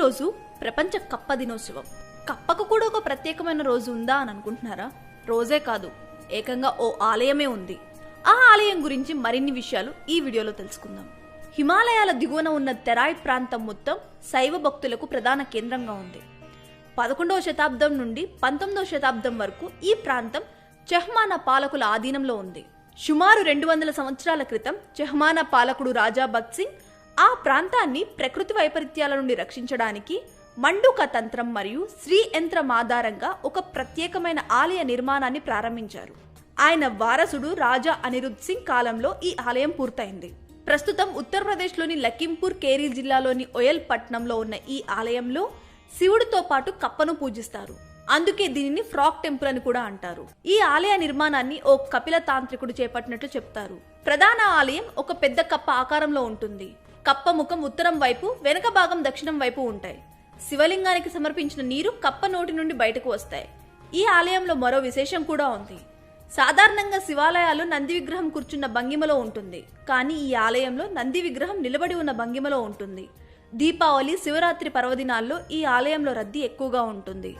ఈరోజు ప్రపంచ కప్ప దినోత్సవం. కప్పకు కూడా ఒక ప్రత్యేకమైన రోజు ఉందా అని అనుకుంటున్నారా? రోజే కాదు ఏకంగా ఓ ఆలయమే ఉంది. ఆ ఆలయం గురించి మరిన్ని విషయాలు ఈ వీడియోలో తెలుసుకుందాం. హిమాలయాల దిగువన ఉన్న తెరాయ్ ప్రాంతం మొత్తం శైవ భక్తులకు ప్రధాన కేంద్రంగా ఉంది. పదకొండవ శతాబ్దం నుండి పంతొమ్మిదవ శతాబ్దం వరకు ఈ ప్రాంతం చెహ్మానా పాలకుల ఆధీనంలో ఉంది. సుమారు రెండు వందల సంవత్సరాల క్రితం చెహ్మానా పాలకుడు రాజా భక్త్ సింగ్ ఆ ప్రాంతాన్ని ప్రకృతి వైపరీత్యాల నుండి రక్షించడానికి మండుక తంత్రం మరియు శ్రీ యంత్రం ఆధారంగా ఒక ప్రత్యేకమైన ఆలయ నిర్మాణాన్ని ప్రారంభించారు. ఆయన వారసుడు రాజా అనిరుద్ సింగ్ కాలంలో ఈ ఆలయం పూర్తయింది. ప్రస్తుతం ఉత్తరప్రదేశ్లోని లఖింపూర్ కేరీ జిల్లాలోని ఒయల్ పట్నంలో ఉన్న ఈ ఆలయంలో శివుడితో పాటు కప్పను పూజిస్తారు. అందుకే దీనిని ఫ్రాక్ టెంపుల్ అని కూడా అంటారు. ఈ ఆలయ నిర్మాణాన్ని ఓ కపిల తాంత్రికుడు చేపట్టినట్లు చెప్తారు. ప్రధాన ఆలయం ఒక పెద్ద కప్ప ఆకారంలో ఉంటుంది. కప్ప ముఖం ఉత్తరం వైపు వెనక భాగం దక్షిణం వైపు ఉంటాయి. శివలింగానికి సమర్పించిన నీరు కప్ప నోటి నుండి బయటకు వస్తాయి. ఈ ఆలయంలో మరో విశేషం కూడా ఉంది. సాధారణంగా శివాలయాలు నంది విగ్రహం కూర్చున్న భంగిమలో ఉంటుంది. కానీ ఈ ఆలయంలో నంది విగ్రహం నిలబడి ఉన్న భంగిమలో ఉంటుంది. దీపావళి శివరాత్రి పర్వదినాల్లో ఈ ఆలయంలో రద్దీ ఎక్కువగా ఉంటుంది.